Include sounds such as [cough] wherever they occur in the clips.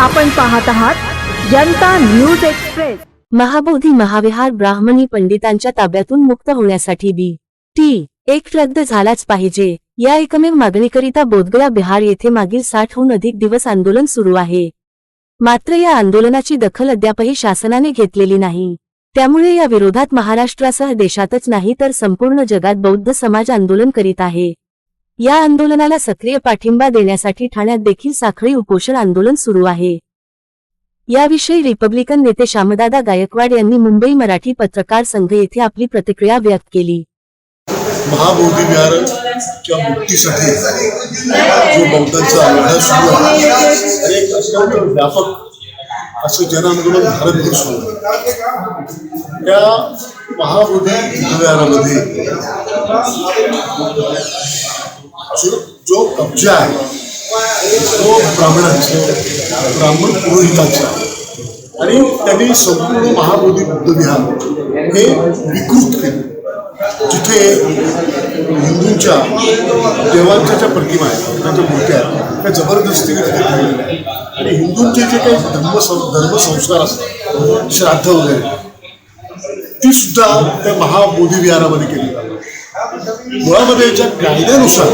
आपण पाहत आहात जनता न्यूज एक्सप्रेस. महाबोधी महाविहार ब्राह्मणी पंडितांच्या ताब्यातून मुक्त होण्यासाठी बी. टी. एक रद्द झालाच पाहिजे. या एकमेव मागणीकरिता बोधगया बिहार येथे मागील साठहून अधिक दिवस आंदोलन सुरू आहे. मात्र या आंदोलनाची दखल अद्यापही शासनाने घेतलेली नाही. त्यामुळे या विरोधात महाराष्ट्रासह देशातच नाही तर संपूर्ण जगात बौद्ध समाज आंदोलन करीत आहे. या आंदोलनाला सक्रिय पाठिंबा देण्यासाठी ठाण्यात देखील साखळी उपोषण आंदोलन सुरू आहे. याविषयी रिपब्लिकन नेते श्यामदादा गायकवाड यांनी मुंबई मराठी पत्रकार संघ येथे आपली प्रतिक्रिया व्यक्त केली. महाबोधी विहारच्या मुक्तीसाठी जो बौद्धांचा लढा सुरू आहे एक अत्यंत व्यापक असं जनआंदोलन भारतभर सुरू आहे. त्या महाबोधी विहारामध्ये जो जो कब्जा आहे तो ब्राह्मणांचा ब्राह्मण पुरोहितांचा आणि त्यांनी संपूर्ण महाबोधी बुद्ध विहार हे विकृत केलं. जिथे हिंदूंच्या देवांच्या ज्या प्रतिमा आहेत त्यांच्या मूर्त्या आहेत त्या जबरदस्तीने तिथे ठेवलेल्या आहेत. आणि हिंदूंचे जे काही धर्म धर्मसंस्कार असतात श्राद्ध वगैरे ती सुद्धा त्या महाबोधी विहारामध्ये केली जातात. मुळामध्ये कायद्यानुसार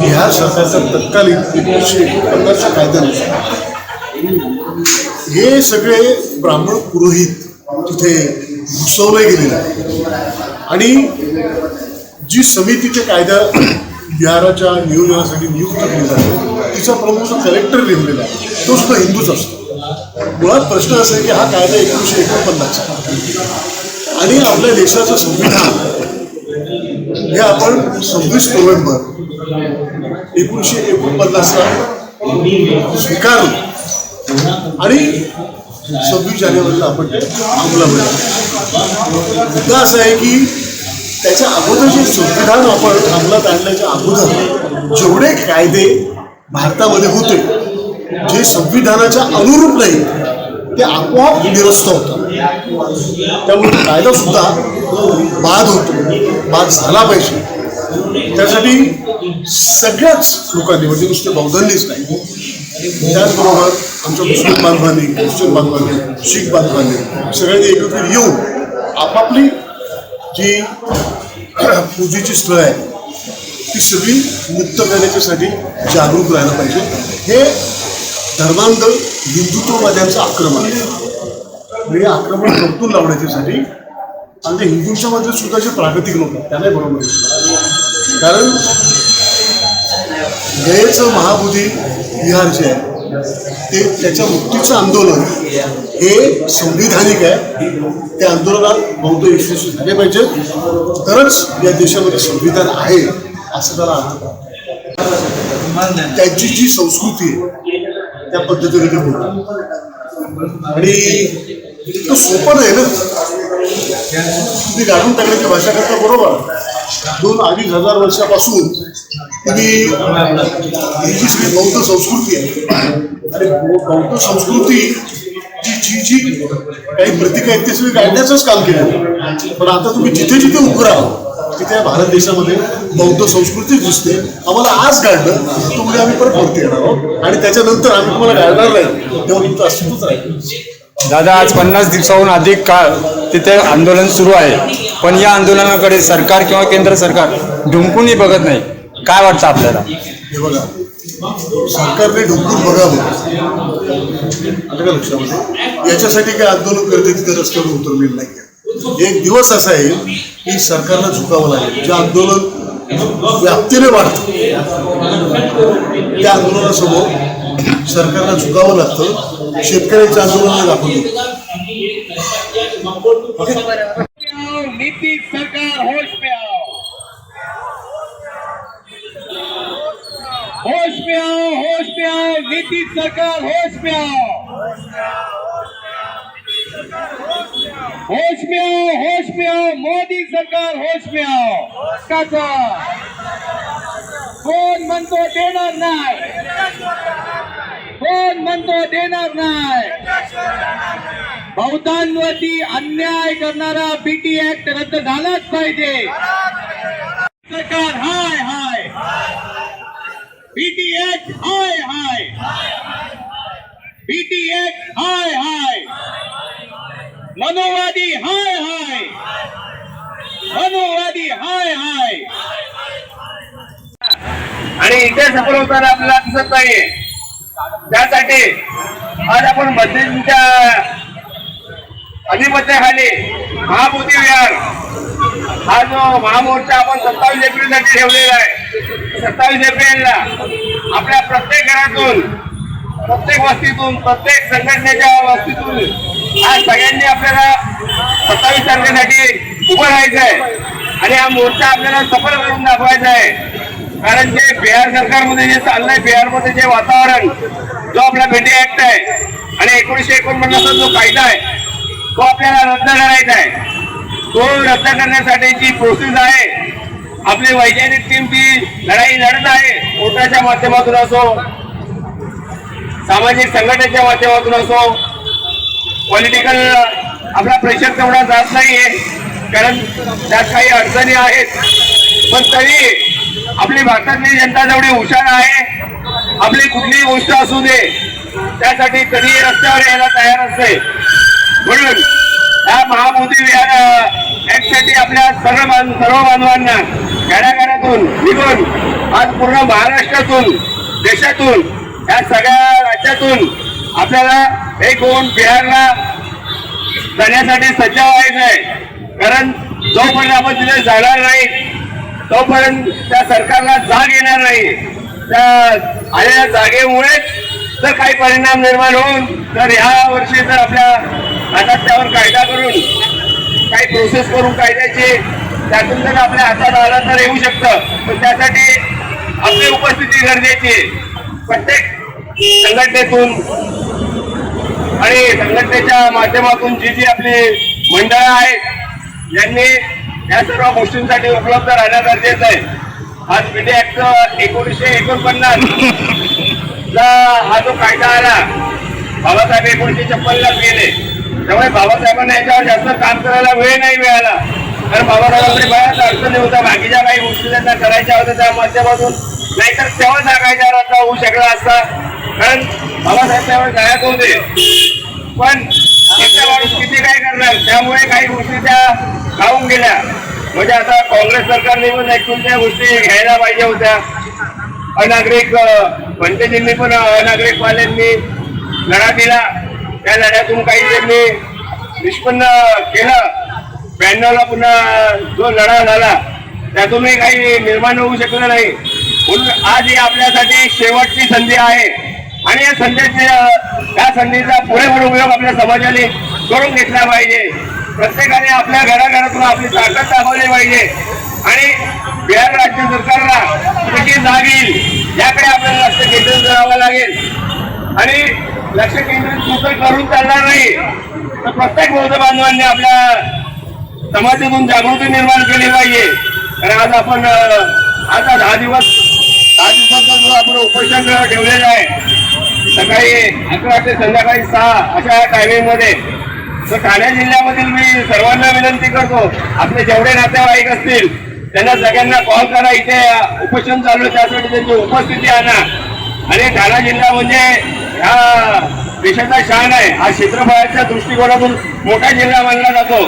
बिहार सरकारच्या तत्कालीन एकोणीसशे एकोणपन्नासच्या कायद्यानुसार हे सगळे ब्राह्मण पुरोहित तिथे घुसवले गेलेले आहेत आणि जी समितीच्या कायदा बिहाराच्या नियोजनासाठी नियुक्त केली जाते तिचा प्रमुख जो कलेक्टर नेमलेला आहे तो सुद्धा हिंदूच असतो. मुळात प्रश्न असा आहे की हा कायदा एकोणीसशे एकोणपन्नासचा आणि आपल्या देशाचं संविधान हे आपण सव्वीस नोव्हेंबर एकोणीसशे एकोणपन्नासला स्वीकारलं आणि सव्वीस जानेवारीला आपण ते अंमलामध्ये मुद्दा असा आहे की त्याच्या अगोदर जे संविधान आपण अंमलात आणण्याच्या अगोदर जेवढे कायदे भारतामध्ये होते जे संविधानाच्या अनुरूप नाही ते आपोआप निरस्त होतात. त्यामुळे कायदा सुद्धा बाद होतो. बाद झाला पाहिजे. त्यासाठी सगळ्याच लोकांनी म्हणजे नुसते बौद्धांनीच नाही. त्याचबरोबर आमच्या मुस्लिम बांधवांनी ख्रिश्चन बांधवांनी शीख बांधवांनी सगळ्यांनी एकत्रित येऊन आपापली जी [clears throat] पूजेची स्थळं आहेत ती सगळी मुक्त करण्याच्यासाठी जागरूक राहायला पाहिजे. हे धर्मांध हिंदुत्ववाद्यांचं आक्रमण आहे. म्हणजे हे आक्रमण परतून लावण्याच्यासाठी आणि त्या हिंदू समाजात सुद्धा जे प्रागतिक लोक त्यांनाही बरोबर कारण गयेचं महाबोधी विहार जे आहे ते त्याच्या मुक्तीचं आंदोलन हे संविधानिक आहे. त्या आंदोलनात बौद्ध यशस्वी झाले पाहिजे तरच या देशामध्ये संविधान आहे असं त्याला अर्थ त्यांची जी संस्कृती आहे त्या पद्धतीने ते बोलतात. आणि इतकं सोपं नाही ना. तुम्ही गाडून टाकण्याची भाषा करता बरोबर. दोन अडीच हजार वर्षापासून तुम्ही ही जी सगळी बौद्ध संस्कृती आहे. आणि बौद्ध संस्कृती जी जी जी काही प्रतीक आहेत ते सगळी काढण्याचंच काम केलं. पण आता तुम्ही जिथे जिथे उभं राहा तिथे भारत देशामध्ये बौद्ध संस्कृती दिसते. आम्हाला आज काढलं तुम्ही आम्ही परत भरती येणार आहोत. आणि त्याच्यानंतर आम्ही तुम्हाला काढणार नाही. तेव्हा तुमचं अस्तित्वच राहील. दादा आज पन्नास दिवसाहून अधिक काळ तिथे आंदोलन सुरू आहे. पण या आंदोलनाकडे सरकार किंवा केंद्र सरकार ढुंकूनही बघत नाही. काय वाटतं आपल्याला? हे बघा सरकारने ढुंकून बघावं. आलं लक्षामध्ये? याच्यासाठी काय आंदोलन करते तिथे रस्त्यावर उतरलेलं नाही एक दिवस असा येईल की सरकारला झुकावं लागेल. जे आंदोलन व्याप्तीने वाढतं त्या आंदोलनासमोर सरकारला झुकावं लागतं. शेतकऱ्यांच्या आंदोलनाला दाखवून नीतीश सरकार होश में आओ। होश में आओ होश में आओ नीतीश सरकार होश में आओ। होश में आओ होश में आओ मोदी सरकार होश में आओ। काका कोण म्हणतो देणार नाही? कोण म्हणतो देणार नाही? बहुतांवरती अन्याय करणारा बीटी ऍक्ट रद्द झालाच पाहिजे. सरकार हाय हाय. बीटी ऍक्ट हाय हाय. बीटी ऍक्ट हाय हाय. मनोवादी हाय हाय. मनोवादी हाय हाय. आणि इतिहास पुरवताना आपल्याला दिसत नाहीये. त्यासाठी आज आपण मध्यंच्या अधिपत्याखाली महाबोधी विहार हा जो महामोर्चा आपण सत्तावीस एप्रिलसाठी ठेवलेला आहे. सत्तावीस एप्रिलला आपल्या प्रत्येक घरातून प्रत्येक वस्तीतून प्रत्येक संघटनेच्या वस्तीतून आज सगळ्यांनी आपल्याला सत्तावीस तारखेसाठी उभं राहायचं आहे आणि हा मोर्चा आपल्याला सफल करून दाखवायचा आहे कारण जे बिहार सरकारमध्ये जे चाललंय बिहारमध्ये जे वातावरण जो आपला भेटी ऍक्ट आहे आणि एकोणीसशे एकोणपन्नासचा जो कायदा आहे तो आपल्याला रद्द करायचा आहे. तो रद्द करण्यासाठी जी प्रोसेस आहे आपली वैज्ञानिक टीम ती लढाई लढत आहे कोर्टाच्या माध्यमातून असो सामाजिक संघटनेच्या माध्यमातून असो पॉलिटिकल आपला प्रेशर तेवढा जात नाहीये. कारण त्यात काही अडचणी आहेत. पण तरी आपली भारतातली जनता जेवढी हुशार आहे आपली कुठलीही गोष्ट असू दे त्यासाठी कधी रस्त्यावर यायला तयार असते म्हणून या महामोदी विहार आपल्या सर्व बांध- सर्व बांधवांना घराघरातून निघून आज पूर्ण महाराष्ट्रातून देशातून या सगळ्या राज्यातून आपल्याला एक होऊन बिहारला जाण्यासाठी सज्ज व्हायचं आहे कारण जोपर्यंत आपण तिथे जाणार नाही तोपर्यंत त्या सरकारला जाग येणार नाही. त्या आलेल्या जागेमुळेच जर काही परिणाम निर्माण होऊन तर ह्या वर्षी जर आपल्या हातात त्यावर कायदा करून काही प्रोसेस करून कायद्याची त्यातून जर आपल्या हातात आला तर येऊ शकतं. पण त्यासाठी आपली उपस्थिती गरजेची प्रत्येक संघटनेतून आणि संघटनेच्या माध्यमातून जी जी आपली मंडळं आहेत यांनी या सर्व गोष्टींसाठी उपलब्ध राहणं गरजेचं आहे. आज पीडी ऍक्ट एकोणीसशे एकोणपन्नास. ला हा जो कायदा आला बाबासाहेब एकोणीसशे छप्पनलाच गेले. त्यामुळे बाबासाहेबांना याच्यावर जास्त काम करायला वेळ नाही मिळाला. कारण बाबासाहेबांकडे बऱ्याच अडचणी होत्या. बाकीच्या काही गोष्टी त्यांना करायच्या होत्या त्या माध्यमातून. नाहीतर तेव्हा सांगायचा रद्द होऊ शकला असता. कारण बाबासाहेब त्यावेळेस गायक होते. पण एकटा माणूस किती काय करणार त्यामुळे काही गोष्टी त्या खाऊन गेल्या. म्हणजे आता काँग्रेस सरकारने पण ऐकून त्या गोष्टी घ्यायला पाहिजे होत्या. अनागरिक पंतजींनी पण अनागरिक वाल्यांनी लढा दिला. त्या लढ्यातून काही त्यांनी निष्पन्न केलं. ब्याण्णवला पुन्हा जो लढा झाला त्यातूनही काही निर्माण होऊ शकलं नाही. म्हणून आज ही आपल्यासाठी शेवटची संधी आहे. आणि या संधीची या संधीचा पुरेपूर उपयोग आपल्या समाजाने करून घेतला पाहिजे. प्रत्येकाने आपल्या घराघरातून आपली ताकद दाखवली पाहिजे. आणि बिहार राज्य सरकारला कशी जाग येईल याकडे आपल्याला लक्ष केंद्रित करावं लागेल. आणि लक्ष केंद्रित कुठं करून चालणार नाही. तर प्रत्येक बौद्ध बांधवांनी आपल्या समाजातून जागृती निर्माण केली पाहिजे. कारण आज आपण आता दहा दिवस दहा दिवसाचा जो आपण उपोषण ठेवलेलं आहे सकाळी अकरा ते संध्याकाळी सहा अशा टायमिंगमध्ये तर ठाणे जिल्ह्यामधील मी सर्वांना विनंती करतो आपले जेवढे नातेवाईक असतील त्यांना सगळ्यांना कॉल करा इथे उपोषण चालू आहे त्यासाठी त्यांची उपस्थिती आणा. आणि ठाणे जिल्हा म्हणजे ह्या देशाचा शान आहे हा क्षेत्रफळाच्या दृष्टिकोनातून मोठा जिल्हा मानला जातो.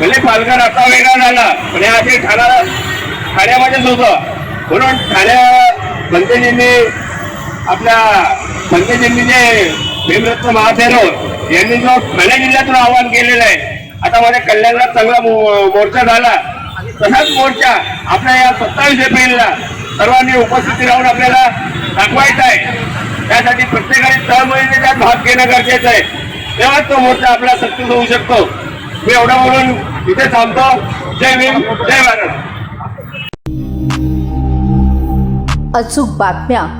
भले पालघर आता वेगळा झाला पण या आधी ठाणा ठाण्यामध्येच होतं. म्हणून ठाण्या पंतजींनी आपल्या पंतजींनी जे भीमरत्न महाथेरो यांनी जो ठाणे जिल्ह्यातून आवाहन केलेलं आहे आता माझ्या कल्याणला चांगला मो- मोर्चा झाला. तसाच मोर्चा आपल्या या सत्तावीस एप्रिलला सर्वांनी उपस्थिती राहून आपल्याला दाखवायचा आहे. त्यासाठी प्रत्येकाने तळमळीने त्यात भाग घेणं गरजेचं आहे. तेव्हाच तो मोर्चा आपला सक्सेस होऊ शकतो. मी एवढं बोलून इथे थांबतो. जय भीम जय भारत. अचूक बातम्या